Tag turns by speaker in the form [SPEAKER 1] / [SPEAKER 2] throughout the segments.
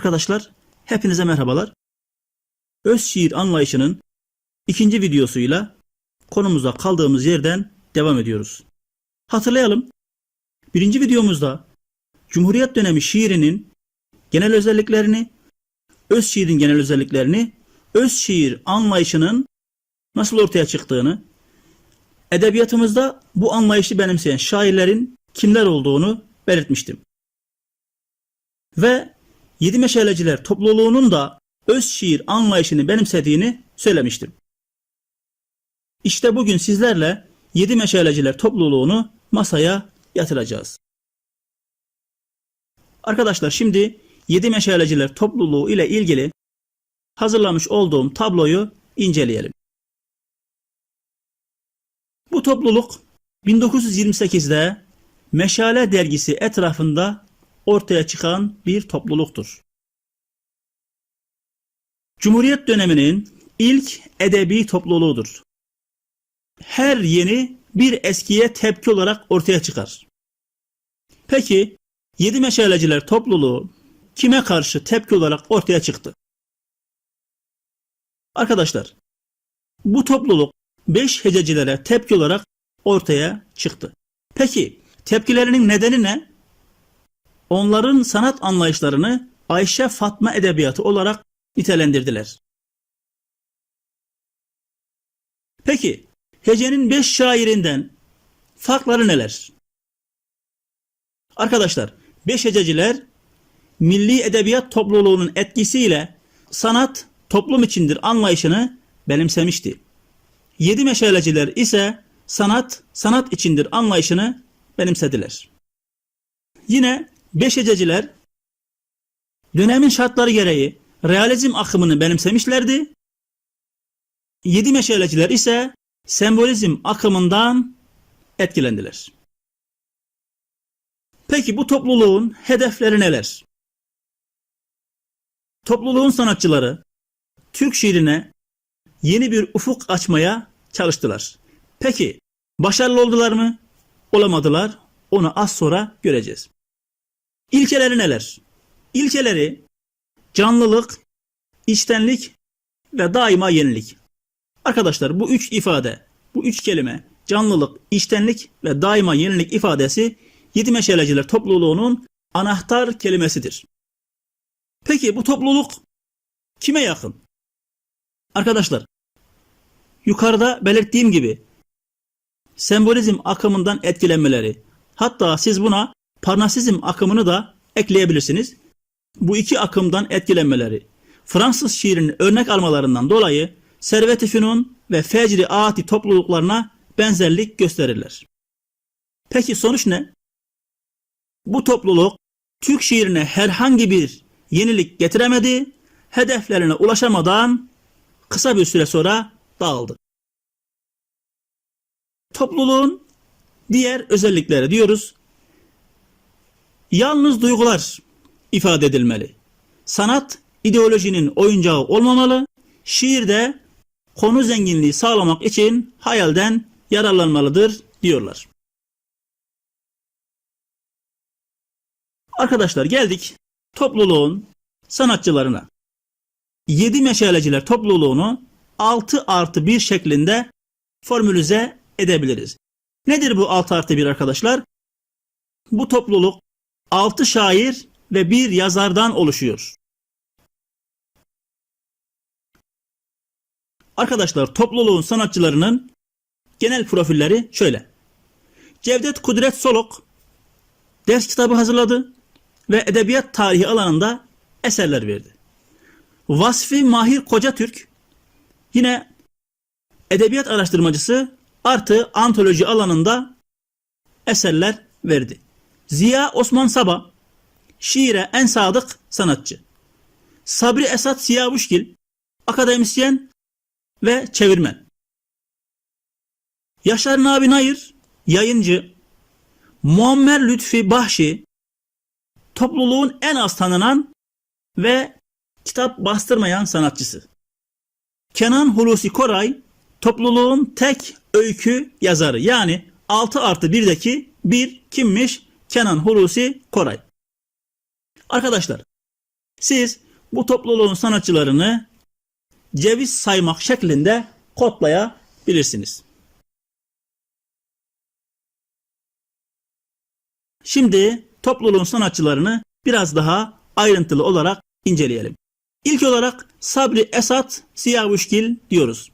[SPEAKER 1] Arkadaşlar hepinize merhabalar. Öz şiir anlayışının ikinci videosuyla konumuza kaldığımız yerden devam ediyoruz. Hatırlayalım. Birinci videomuzda Cumhuriyet dönemi şiirinin genel özelliklerini, öz şiirin genel özelliklerini, öz şiir anlayışının nasıl ortaya çıktığını, edebiyatımızda bu anlayışı benimseyen şairlerin kimler olduğunu belirtmiştim. Ve Yedi Meşaleciler topluluğunun da öz şiir anlayışını benimsediğini söylemiştim. İşte bugün sizlerle Yedi Meşaleciler topluluğunu masaya yatıracağız. Arkadaşlar şimdi Yedi Meşaleciler topluluğu ile ilgili hazırlamış olduğum tabloyu inceleyelim. Bu topluluk 1928'de Meşale dergisi etrafında ortaya çıkan bir topluluktur. Cumhuriyet döneminin ilk edebi topluluğudur. Her yeni bir eskiye tepki olarak ortaya çıkar. Peki Yedi Meşaleciler topluluğu kime karşı tepki olarak ortaya çıktı? Arkadaşlar, bu topluluk beş hececilere tepki olarak ortaya çıktı. Peki tepkilerinin nedeni ne? Onların sanat anlayışlarını Ayşe Fatma edebiyatı olarak nitelendirdiler. Peki hecenin beş şairinden farkları neler? Arkadaşlar beş hececiler milli edebiyat topluluğunun etkisiyle sanat toplum içindir anlayışını benimsemişti. Yedi meşaleciler ise sanat sanat içindir anlayışını benimsediler. Yine beş hececiler dönemin şartları gereği realizm akımını benimsemişlerdi. Yedi meşaleciler ise sembolizm akımından etkilendiler. Peki bu topluluğun hedefleri neler? Topluluğun sanatçıları Türk şiirine yeni bir ufuk açmaya çalıştılar. Peki başarılı oldular mı? Olamadılar. Onu az sonra göreceğiz. İlkeleri neler? İlkeleri canlılık, içtenlik ve daima yenilik. Arkadaşlar bu üç ifade, bu üç kelime canlılık, içtenlik ve daima yenilik ifadesi Yedi Meşaleciler topluluğunun anahtar kelimesidir. Peki bu topluluk kime yakın? Arkadaşlar yukarıda belirttiğim gibi sembolizm akımından etkilenmeleri hatta siz buna parnasizm akımını da ekleyebilirsiniz. Bu iki akımdan etkilenmeleri Fransız şiirinin örnek almalarından dolayı Servet-i Fünun ve Fecri Ati topluluklarına benzerlik gösterirler. Peki sonuç ne? Bu topluluk Türk şiirine herhangi bir yenilik getiremedi, hedeflerine ulaşamadan kısa bir süre sonra dağıldı. Topluluğun diğer özellikleri diyoruz. Yalnız duygular ifade edilmeli. Sanat ideolojinin oyuncağı olmamalı. Şiirde konu zenginliği sağlamak için hayalden yararlanmalıdır diyorlar. Arkadaşlar geldik topluluğun sanatçılarına. Yedi meşaleciler topluluğunu 6 artı 1 şeklinde formülize edebiliriz. Nedir bu 6 artı 1 arkadaşlar? Bu topluluk 6 şair ve bir yazardan oluşuyor. Arkadaşlar topluluğun sanatçılarının genel profilleri şöyle. Cevdet Kudret Solok ders kitabı hazırladı ve edebiyat tarihi alanında eserler verdi. Vasfi Mahir Kocatürk yine edebiyat araştırmacısı artı antoloji alanında eserler verdi. Ziya Osman Saba şiire en sadık sanatçı. Sabri Esat Siyavuşgil akademisyen ve çevirmen. Yaşar Nabi Nayır yayıncı. Muammer Lütfi Bahşi topluluğun en az tanınan ve kitap bastırmayan sanatçısı. Kenan Hulusi Koray topluluğun tek öykü yazarı yani 6 artı 1'deki bir kimmiş? Kenan Hulusi Koray. Arkadaşlar Siz bu topluluğun sanatçılarını ceviz saymak şeklinde kodlayabilirsiniz. Şimdi topluluğun sanatçılarını biraz daha ayrıntılı olarak inceleyelim. İlk olarak Sabri Esat Siyavuşgil diyoruz.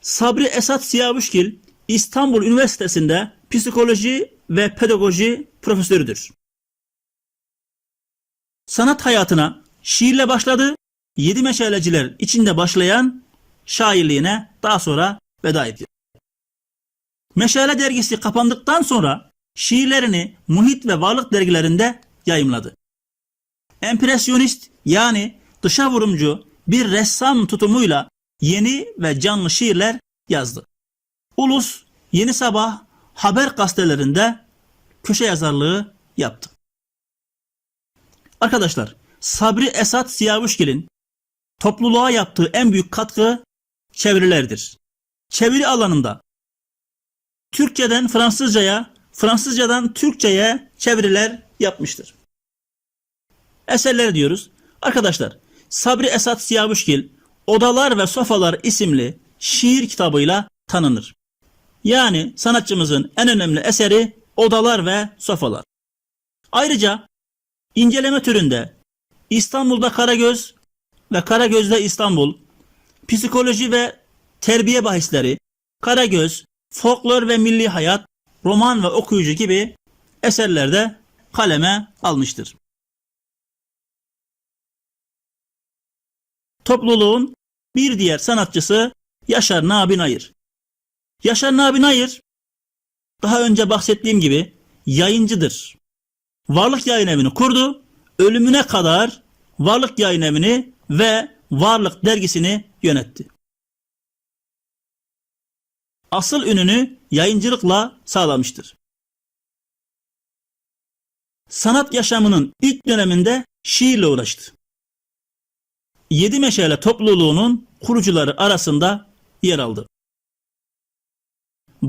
[SPEAKER 1] Sabri Esat Siyavuşgil İstanbul Üniversitesi'nde psikoloji ve pedagoji profesörüdür. Sanat hayatına şiirle başladı, yedi meşaleciler içinde başlayan şairliğine daha sonra veda ediyor. Meşale dergisi kapandıktan sonra şiirlerini Muhit ve Varlık dergilerinde yayımladı. Empresyonist yani dışa vurumcu bir ressam tutumuyla yeni ve canlı şiirler yazdı. Ulus, Yeni Sabah, haber gazetelerinde köşe yazarlığı yaptı. Arkadaşlar, Sabri Esat Siyavuşgil'in topluluğa yaptığı en büyük katkı çevirilerdir. Çeviri alanında Türkçeden Fransızcaya, Fransızcadan Türkçeye çeviriler yapmıştır. Eserleri diyoruz. Arkadaşlar, Sabri Esat Siyavuşgil Odalar ve Sofalar isimli şiir kitabıyla tanınır. Yani sanatçımızın en önemli eseri Odalar ve Sofalar. Ayrıca inceleme türünde İstanbul'da Karagöz ve Karagöz'de İstanbul, psikoloji ve terbiye bahisleri, Karagöz, folklor ve milli hayat, roman ve okuyucu gibi eserlerde kaleme almıştır. Topluluğun bir diğer sanatçısı Yaşar Nabi Nayır. Yaşar Nabi Nayır, daha önce bahsettiğim gibi yayıncıdır. Varlık Yayın Evi'ni kurdu, ölümüne kadar Varlık Yayın Evi'ni ve Varlık dergisini yönetti. Asıl ününü yayıncılıkla sağlamıştır. Sanat yaşamının ilk döneminde şiirle uğraştı. Yedi Meşale topluluğunun kurucuları arasında yer aldı.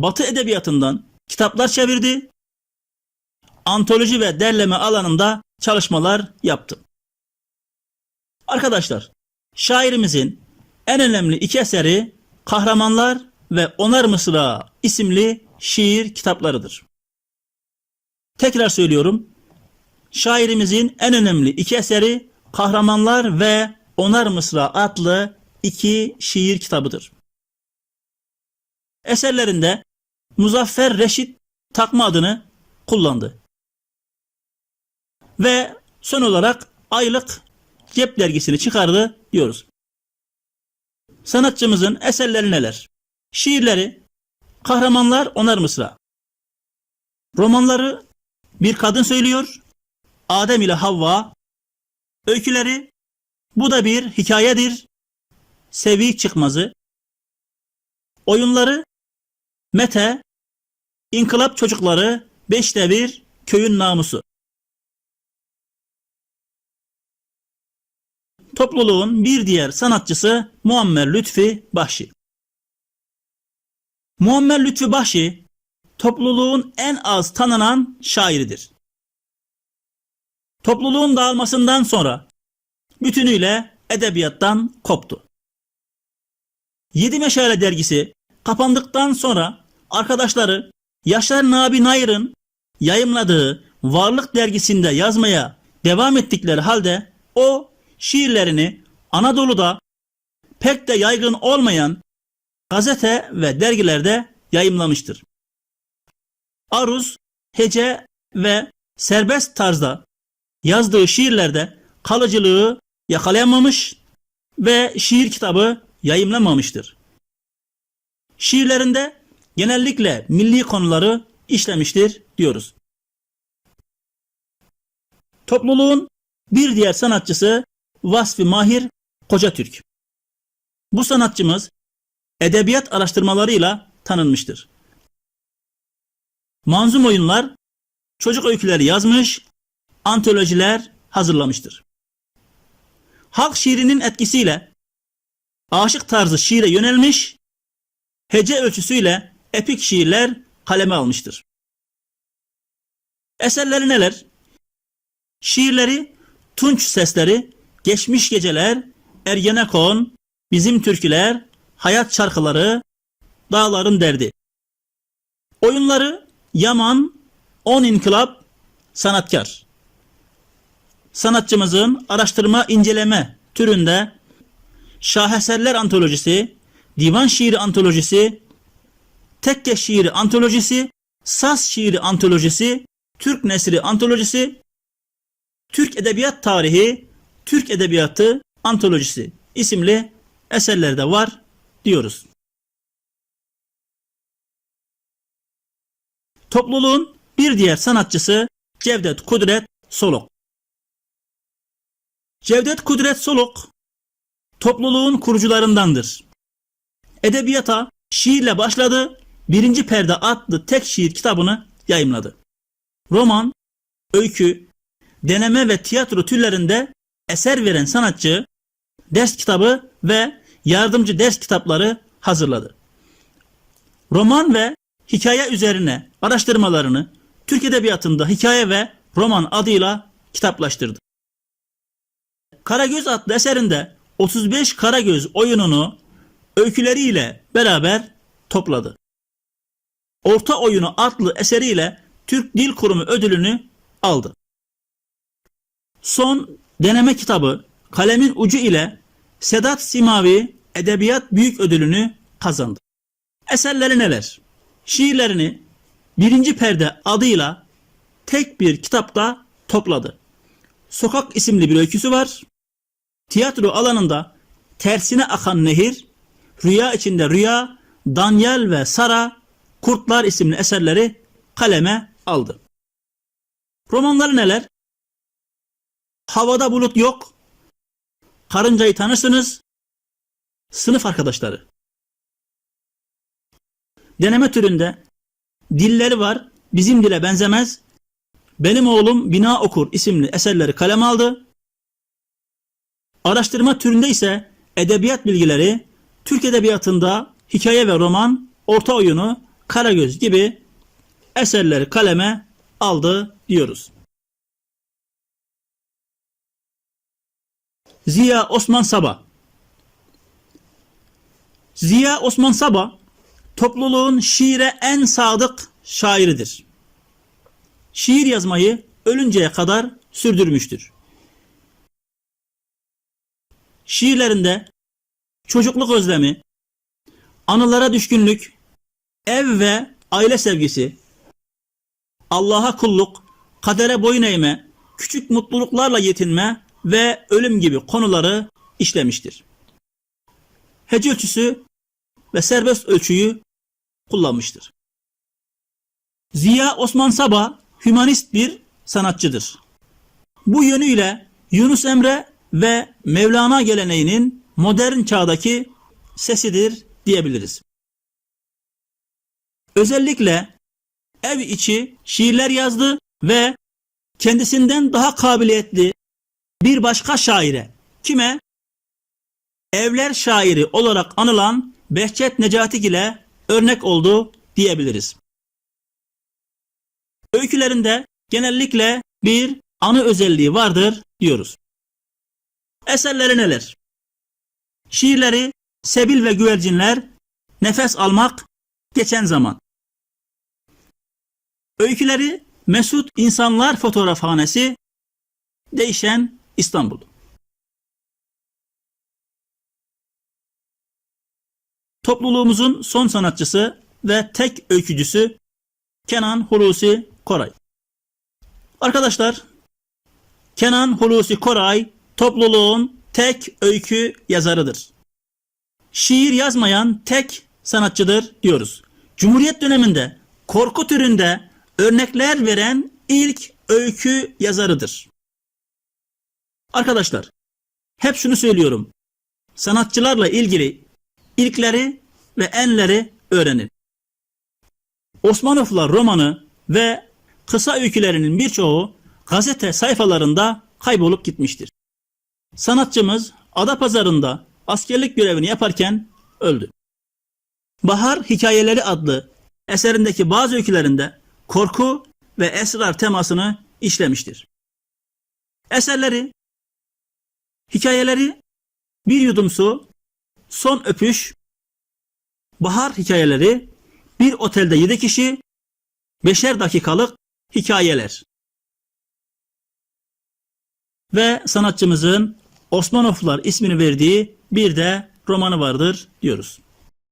[SPEAKER 1] Batı edebiyatından kitaplar çevirdi, antoloji ve derleme alanında çalışmalar yaptı. Arkadaşlar, şairimizin en önemli iki eseri Kahramanlar ve Onar Mısra isimli şiir kitaplarıdır. Tekrar söylüyorum, şairimizin en önemli iki eseri Kahramanlar ve Onar Mısra adlı iki şiir kitabıdır. Eserlerinde Muzaffer Reşit takma adını kullandı. Ve son olarak aylık cep dergisini çıkardı diyoruz. Sanatçımızın eserleri neler? Şiirleri, kahramanlar onar mısra. Romanları bir kadın söylüyor, Adem ile Havva. Öyküleri, bu da bir hikayedir, sevi çıkmazı. Oyunları, Mete, İnkılap Çocukları, Beşte Bir, Köyün Namusu. Topluluğun bir diğer sanatçısı Muammer Lütfi Bahşi. Muammer Lütfi Bahşi, topluluğun en az tanınan şairidir. Topluluğun dağılmasından sonra bütünüyle edebiyattan koptu. Yedi Meşale dergisi kapandıktan sonra arkadaşları Yaşar Nabi Nayır'ın yayımladığı Varlık dergisinde yazmaya devam ettikleri halde o şiirlerini Anadolu'da pek de yaygın olmayan gazete ve dergilerde yayımlamıştır. Aruz, hece ve serbest tarzda yazdığı şiirlerde kalıcılığı yakalayamamış ve şiir kitabı yayımlamamıştır. Şiirlerinde genellikle milli konuları işlemiştir diyoruz. Topluluğun bir diğer sanatçısı Vasfi Mahir Koca Türk. Bu sanatçımız edebiyat araştırmalarıyla tanınmıştır. Manzum oyunlar, çocuk öyküleri yazmış, antolojiler hazırlamıştır. Halk şiirinin etkisiyle aşık tarzı şiire yönelmiş, hece ölçüsüyle epik şiirler kaleme almıştır. Eserleri neler? Şiirleri Tunç sesleri, Geçmiş Geceler, Ergenekon, Bizim Türküler, Hayat Şarkıları, Dağların Derdi. Oyunları Yaman, On İnkılap, Sanatkar. Sanatçımızın araştırma inceleme türünde şaheserler antolojisi, divan şiiri antolojisi, tekke şiiri antolojisi, saz şiiri antolojisi, Türk nesri antolojisi, Türk edebiyat tarihi, Türk edebiyatı antolojisi isimli eserler de var diyoruz. Topluluğun bir diğer sanatçısı Cevdet Kudret Solok. Cevdet Kudret Solok topluluğun kurucularındandır. Edebiyata şiirle başladı, Birinci Perde adlı tek şiir kitabını yayımladı. Roman, öykü, deneme ve tiyatro türlerinde eser veren sanatçı, ders kitabı ve yardımcı ders kitapları hazırladı. Roman ve hikaye üzerine araştırmalarını Türk Edebiyatı'nda hikaye ve roman adıyla kitaplaştırdı. Karagöz adlı eserinde 35 Karagöz oyununu öyküleriyle beraber topladı. Orta Oyunu adlı eseriyle Türk Dil Kurumu ödülünü aldı. Son deneme kitabı Kalemin Ucu ile Sedat Simavi Edebiyat Büyük Ödülünü kazandı. Eserleri neler? Şiirlerini Birinci Perde adıyla tek bir kitapta topladı. Sokak isimli bir öyküsü var. Tiyatro alanında Tersine Akan Nehir, Rüya içinde Rüya, Danyal ve Sara, Kurtlar isimli eserleri kaleme aldı. Romanları neler? Havada bulut yok. Karıncayı tanırsınız. Sınıf arkadaşları. Deneme türünde dilleri var. Bizim dile benzemez. Benim oğlum bina okur isimli eserleri kaleme aldı. Araştırma türünde ise edebiyat bilgileri, Türk edebiyatında hikaye ve roman, orta oyunu, Karagöz gibi eserleri kaleme aldı diyoruz. Ziya Osman Saba Ziya Osman Saba topluluğun şiire en sadık şairidir. Şiir yazmayı ölünceye kadar sürdürmüştür. Şiirlerinde çocukluk özlemi, anılara düşkünlük, ev ve aile sevgisi, Allah'a kulluk, kadere boyun eğme, küçük mutluluklarla yetinme ve ölüm gibi konuları işlemiştir. Hece ölçüsü ve serbest ölçüyü kullanmıştır. Ziya Osman Saba hümanist bir sanatçıdır. Bu yönüyle Yunus Emre ve Mevlana geleneğinin modern çağdaki sesidir diyebiliriz. Özellikle ev içi şiirler yazdı ve kendisinden daha kabiliyetli bir başka şaire kime? Evler şairi olarak anılan Behçet Necati ile örnek oldu diyebiliriz. Öykülerinde genellikle bir anı özelliği vardır diyoruz. Eserleri neler? Şiirleri Sebil ve Güvercinler, Nefes Almak, Geçen Zaman. Öyküleri Mesut İnsanlar Fotoğrafhanesi, Değişen İstanbul. Topluluğumuzun son sanatçısı ve tek öykücüsü Kenan Hulusi Koray. Arkadaşlar, Kenan Hulusi Koray topluluğun tek öykü yazarıdır. Şiir yazmayan tek sanatçıdır diyoruz. Cumhuriyet döneminde korku türünde örnekler veren ilk öykü yazarıdır. Arkadaşlar, hep şunu söylüyorum. Sanatçılarla ilgili ilkleri ve enleri öğrenin. Osmanovlar romanı ve kısa öykülerinin birçoğu gazete sayfalarında kaybolup gitmiştir. Sanatçımız Adapazarı'nda askerlik görevini yaparken öldü. Bahar Hikayeleri adlı eserindeki bazı öykülerinde korku ve esrar temasını işlemiştir. Eserleri Hikayeleri Bir Yudum Su, Son Öpüş, Bahar Hikayeleri, Bir Otelde 7 Kişi, Beşer Dakikalık Hikayeler. Ve sanatçımızın Osmanovlar ismini verdiği bir de romanı vardır diyoruz.